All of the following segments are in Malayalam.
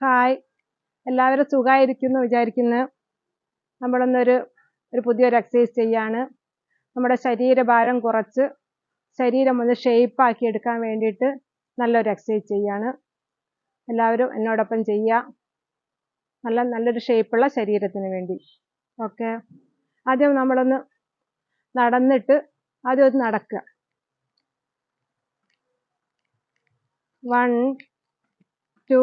ഹായ് എല്ലാവരും സുഖമായിരിക്കുന്നു വിചാരിക്കുന്നു. നമ്മളൊന്നൊരു ഒരു പുതിയൊരു എക്സസൈസ് ചെയ്യാണ്. നമ്മുടെ ശരീരഭാരം കുറച്ച് ശരീരം ഒന്ന് ഷേപ്പ് ആക്കി എടുക്കാൻ വേണ്ടിയിട്ട് നല്ലൊരു എക്സസൈസ് ചെയ്യാണ്. എല്ലാവരും എന്നോടൊപ്പം ചെയ്യുക. നല്ല നല്ലൊരു ഷേപ്പുള്ള ശരീരത്തിന് വേണ്ടി. ഓക്കെ ആദ്യം നമ്മളൊന്ന് നടന്നിട്ട് ആദ്യം ഒന്ന് നടക്കുക. One two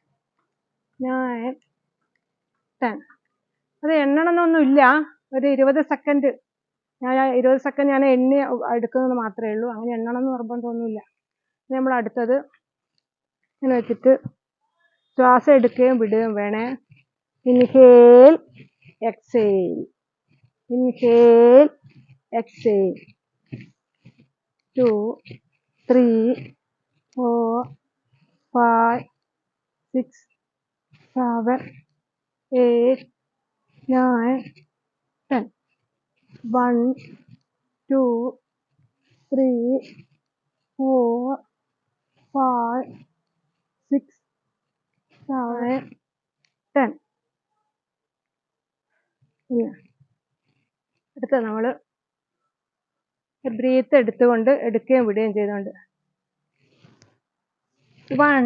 nine ten. അത് എണ്ണണമെന്നൊന്നുമില്ല ഒരു ഇരുപത് സെക്കൻഡ്. ഞാൻ ഇരുപത് സെക്കൻഡ് ഞാൻ എണ്ണി എടുക്കുന്നത് മാത്രമേ ഉള്ളൂ. അങ്ങനെ എണ്ണണം എന്ന് നിർബന്ധമൊന്നുമില്ല. നമ്മൾ അടുത്തത് ഇങ്ങനെ വെച്ചിട്ട് ശ്വാസം എടുക്കുകയും വിടുകയും വേണേ. Inhale exhale. Inhale exhale. Two three four five six seven eight, nine, ten. One, two, three, four, five, six, seven, ten. അടുത്ത നമ്മൾ ബ്രീത്ത് എടുത്തുകൊണ്ട് എടുക്കുകയും വിടുകയും ചെയ്തുകൊണ്ട് one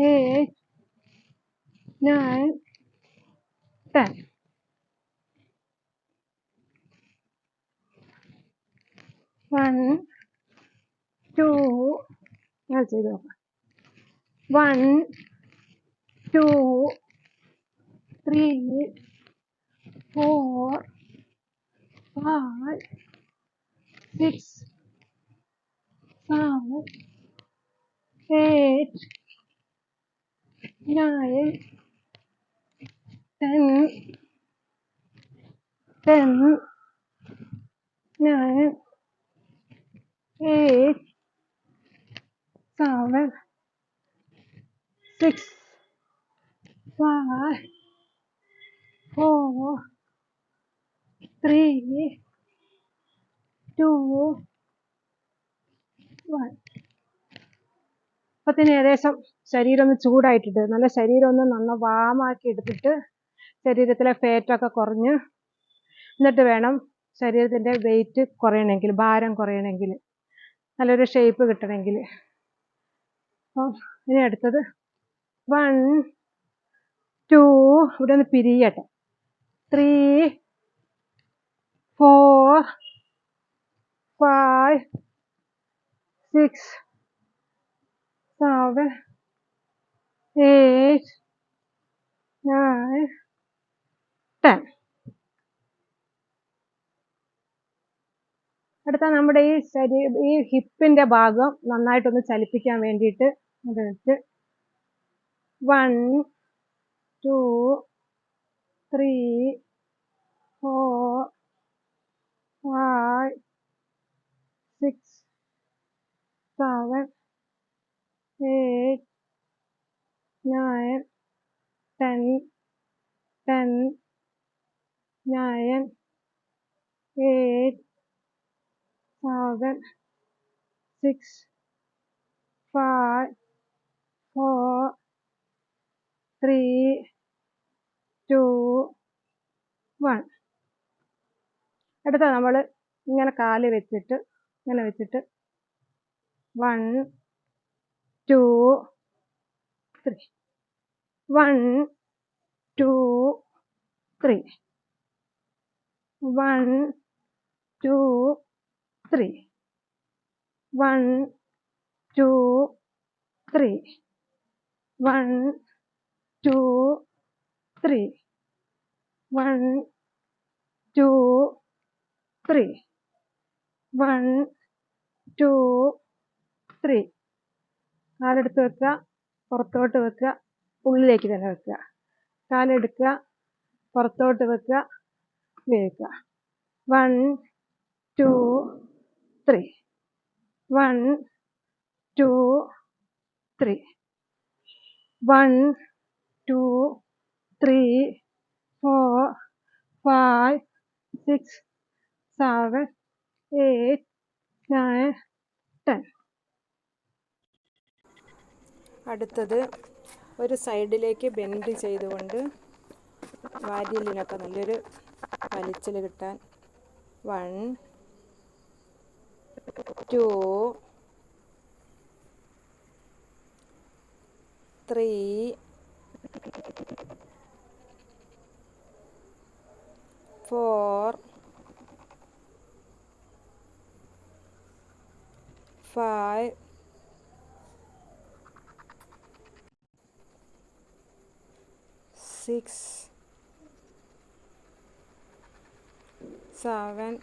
eight, nine, ten. One, two, let's do One, two, three, four, five, six, seven, eight, nine, ten, ten, nine, eight, seven, six, five, four, three, two, one. അപ്പത്തിന് ഏകദേശം ശരീരം ഒന്ന് ചൂടായിട്ടിട്ട് നല്ല ശരീരം ഒന്ന് നന്ന വാമാക്കി എടുത്തിട്ട് ശരീരത്തിലെ ഫാറ്റൊക്കെ കുറഞ്ഞ് എന്നിട്ട് വേണം ശരീരത്തിന്റെ വെയിറ്റ് കുറയണമെങ്കിൽ ഭാരം കുറയണമെങ്കിൽ നല്ലൊരു ഷേപ്പ് കിട്ടണമെങ്കിൽ. അപ്പോൾ ഇനി അടുത്തത് വൺ ടു ഇവിടെ ഒന്ന് പിരിയട്ടെ. Three four five six seven, eight, nine, ten. അടുത്ത നമ്മുടെ ഈ ശരീ ഈ ഹിപ്പിന്റെ ഭാഗം നന്നായിട്ടൊന്ന് ചലിപ്പിക്കാൻ വേണ്ടിയിട്ട് വെച്ച് one two three four nine, ten, ten, nine, eight, seven, six, five, four, three, two, one. അടുത്ത നമ്മൾ ഇങ്ങനെ കാൽ വെച്ചിട്ട് ഇങ്ങനെ വെച്ചിട്ട് one two three one two three one two three one two three one two three one two three one two three നാലെടുത്ത് വെക്കുക. പുറത്തോട്ട് വെക്കുക ഉള്ളിലേക്ക് തന്നെ വെക്കുക. കാലെടുക്കുക പുറത്തോട്ട് വെക്കുക വെക്കുക one two three one two three one two three four five six seven eight nine ten അടുത്തത് ഒരു സൈഡിലേക്ക് ബെൻഡ് ചെയ്തുകൊണ്ട് വാരിയലിനൊക്കെ നല്ലൊരു വലിച്ചിൽ കിട്ടാൻ. One two three four five six, seven,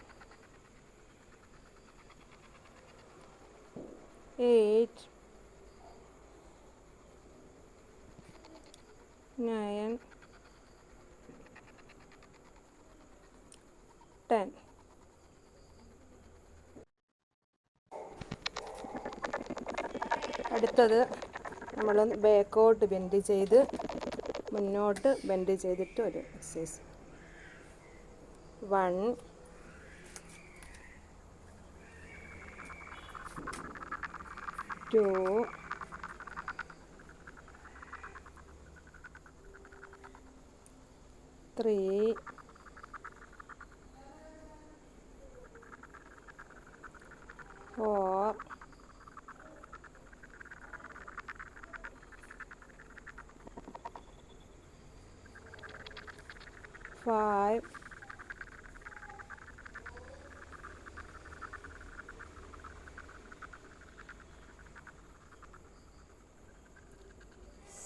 eight, nine, ten. അടുത്തത് നമ്മൾ ബാക്കോട്ട് ബെൻഡ് ചെയ്ത് മുന്നോട്ട് ബെൻഡ് ചെയ്തിട്ട് ഒരു exercise one two three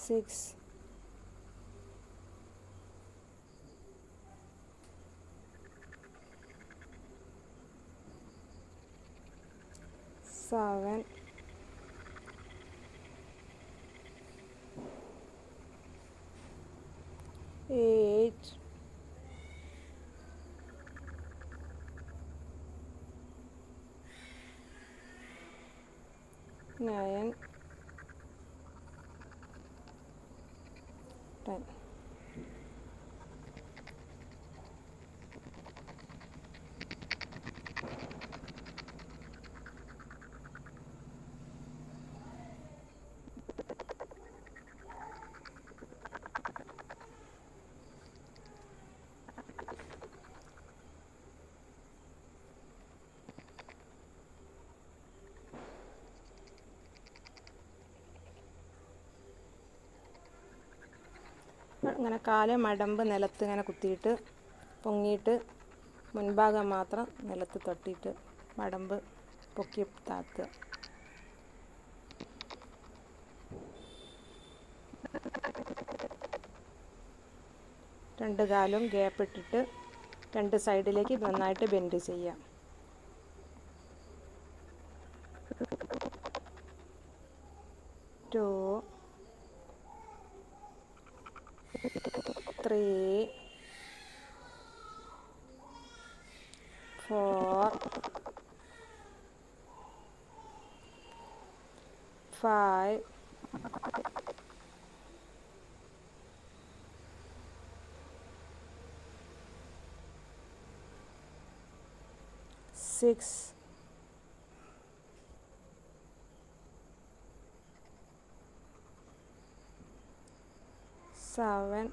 6 7 8 9 but ഇങ്ങനെ കാൽ മടമ്പ് നിലത്ത് ഇങ്ങനെ കുത്തിയിട്ട് പൊങ്ങിയിട്ട് മുൻഭാഗം മാത്രം നിലത്ത് തട്ടിയിട്ട് മടമ്പ് പൊക്കി താത്തുക. രണ്ട് കാലും ഗ്യാപ്പ് ഇട്ടിട്ട് രണ്ട് സൈഡിലേക്ക് നന്നായിട്ട് ബെൻഡ് ചെയ്യാം three, four, five, six, seven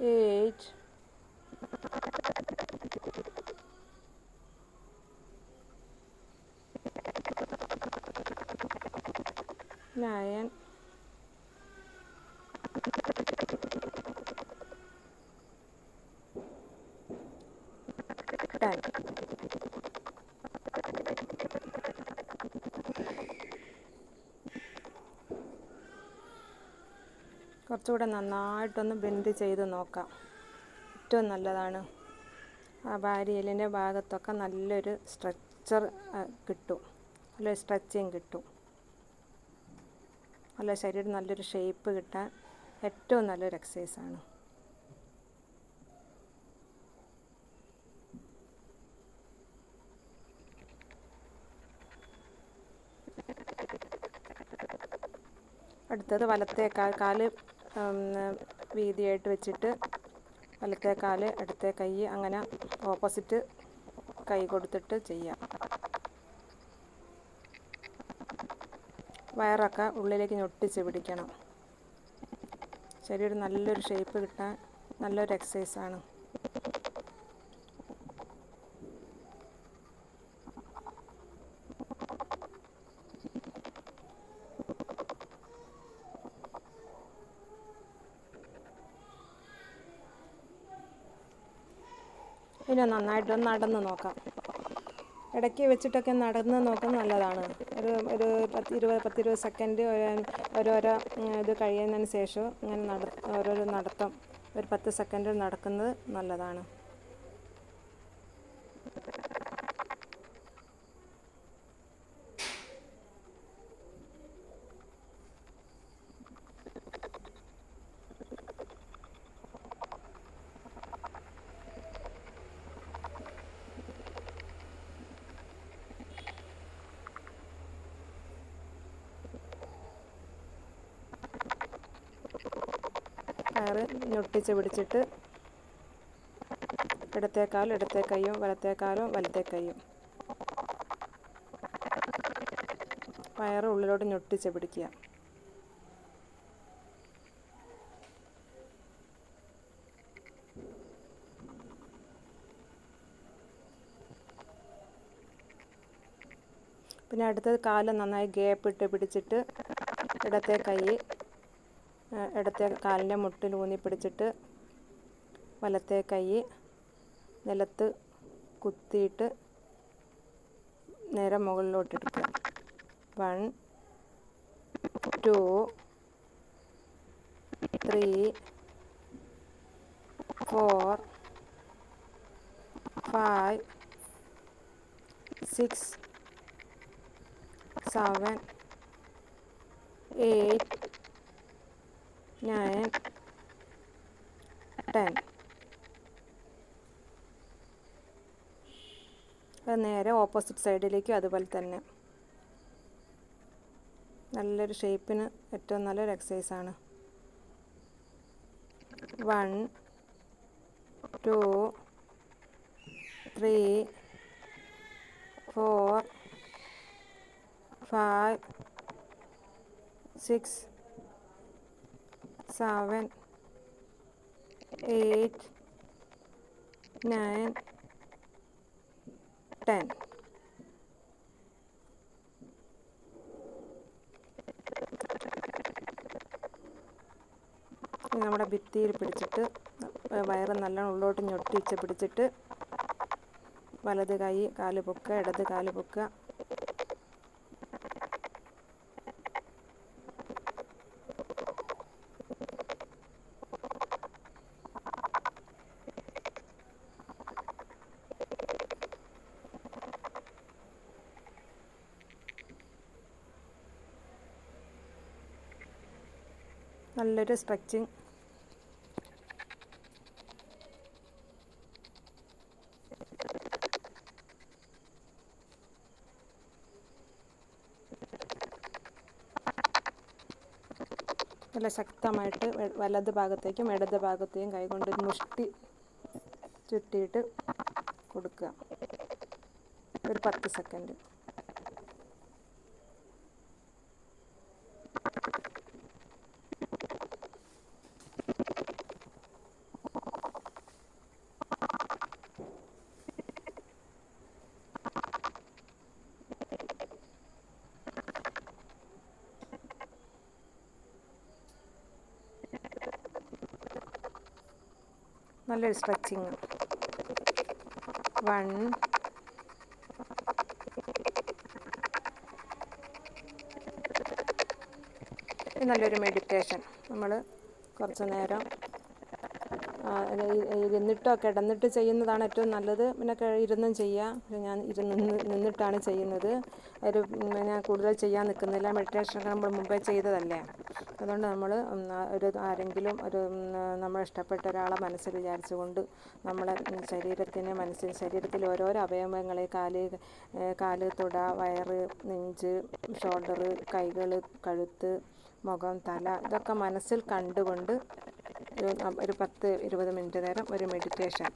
eight nine. കുറച്ചുകൂടെ നന്നായിട്ടൊന്ന് ബെൻഡ് ചെയ്ത് നോക്കാം. ഏറ്റവും നല്ലതാണ്. ആ വാരിയലിന്റെ ഭാഗത്തൊക്കെ നല്ലൊരു സ്ട്രെച്ചർ കിട്ടും. നല്ലൊരു സ്ട്രെച്ചിങ് കിട്ടും. നല്ല ശരീരം നല്ലൊരു ഷേപ്പ് കിട്ടാൻ ഏറ്റവും നല്ലൊരു എക്സസൈസാണ് അടുത്തത് വലത്തെ കാൽ കാൽ വീതിയായിട്ട് വെച്ചിട്ട് വലത്തെ കാൽ ഇടത്തെ കൈ അങ്ങനെ ഓപ്പോസിറ്റ് കൈ കൊടുത്തിട്ട് ചെയ്യാം. വയറൊക്കെ ഉള്ളിലേക്ക് ഞൊട്ടിച്ച് പിടിക്കണം. ശരീരം നല്ലൊരു ഷേപ്പ് കിട്ടാൻ നല്ലൊരു എക്സസൈസാണ് പിന്നെ നന്നായിട്ടൊന്ന് നടന്ന് നോക്കാം. ഇടയ്ക്ക് വെച്ചിട്ടൊക്കെ നടന്ന് നോക്കുന്നത് നല്ലതാണ്. ഒരു ഒരു പത്ത് ഇരുപത് പത്തിരുപത് സെക്കൻഡ് ഓരോരോ ഇത് കഴിയുന്നതിന് ശേഷം ഇങ്ങനെ നട ഓരോരോ നടത്തം ഒരു പത്ത് സെക്കൻഡ് നടക്കുന്നത് നല്ലതാണ്. കയറ് ഞൊട്ടിച്ച് പിടിച്ചിട്ട് ഇടത്തേക്കാലും ഇടത്തെ കൈയും വലത്തേക്കാലും വലത്തെ കൈയും വയറ് ഉള്ളിലോട്ട് ഞൊട്ടിച്ച് പിടിക്കുക. പിന്നെ അടുത്തത് കാലം നന്നായി ഗ്യാപ്പ് ഇട്ട് പിടിച്ചിട്ട് ഇടത്തെ കൈ ഇടത്തെ കാലിന്റെ മുട്ടിൽ ഊന്നി പിടിച്ചിട്ട് വലത്തെ കൈ നിലത്ത് കുത്തിയിട്ട് നേരെ മുകളിലോട്ട് എടുക്കുക one two three four five six seven eight nine ten. അത് നേരെ ഓപ്പോസിറ്റ് സൈഡിലേക്കും അതുപോലെ തന്നെ. നല്ലൊരു ഷേപ്പിന് ഏറ്റവും നല്ലൊരു എക്സസൈസാണ് one two three four five six seven, eight, nine, ten. നമ്മുടെ ഭിത്തിയിൽ പിടിച്ചിട്ട് വയറ് നല്ലോണം ഉള്ളോട്ട് ഞൊട്ടിച്ച് പിടിച്ചിട്ട് വലത് കൈ കാൽ പൊക്കുക ഇടത് കാൽ പൊക്കുക നല്ലൊരു സ്ട്രെച്ചിങ്. നല്ല ശക്തമായിട്ട് വലത് ഭാഗത്തേക്കും ഇടത് ഭാഗത്തേക്കും കൈകൊണ്ട് മുഷ്ടി ചുറ്റിയിട്ട് കൊടുക്കുക. ഒരു പത്ത് സെക്കൻഡ്. നല്ലൊരു സ്ട്രെച്ചിങ്. വൺ. നല്ലൊരു മെഡിറ്റേഷൻ. നമ്മൾ കുറച്ച് നേരം ഇരുന്നിട്ടോ കിടന്നിട്ട് ചെയ്യുന്നതാണ് ഏറ്റവും നല്ലത്. പിന്നെ ഇരുന്നും ചെയ്യാം. പക്ഷെ ഞാൻ ഇരുന്ന് നിന്നിട്ടാണ് ചെയ്യുന്നത്. ഒരു ഞാൻ കൂടുതൽ ചെയ്യാൻ നിൽക്കുന്നില്ല. മെഡിറ്റേഷൻ നമ്മൾ മുമ്പേ ചെയ്തതല്ലേ? അതുകൊണ്ട് നമ്മൾ ഒരു ആരെങ്കിലും ഒരു നമ്മൾ ഇഷ്ടപ്പെട്ട ഒരാളെ മനസ്സിൽ വിചാരിച്ചുകൊണ്ട് നമ്മളെ ശരീരത്തിന് മനസ്സിൽ ശരീരത്തിൽ ഓരോരോ അവയവങ്ങളെ കാൽ കാൽ തുട വയറ് നെഞ്ച് ഷോൾഡർ കൈകൾ കഴുത്ത് മുഖം തല ഇതൊക്കെ മനസ്സിൽ കണ്ടുകൊണ്ട് ഒരു ഒരു പത്ത് ഇരുപത് മിനിറ്റ് നേരം ഒരു മെഡിറ്റേഷൻ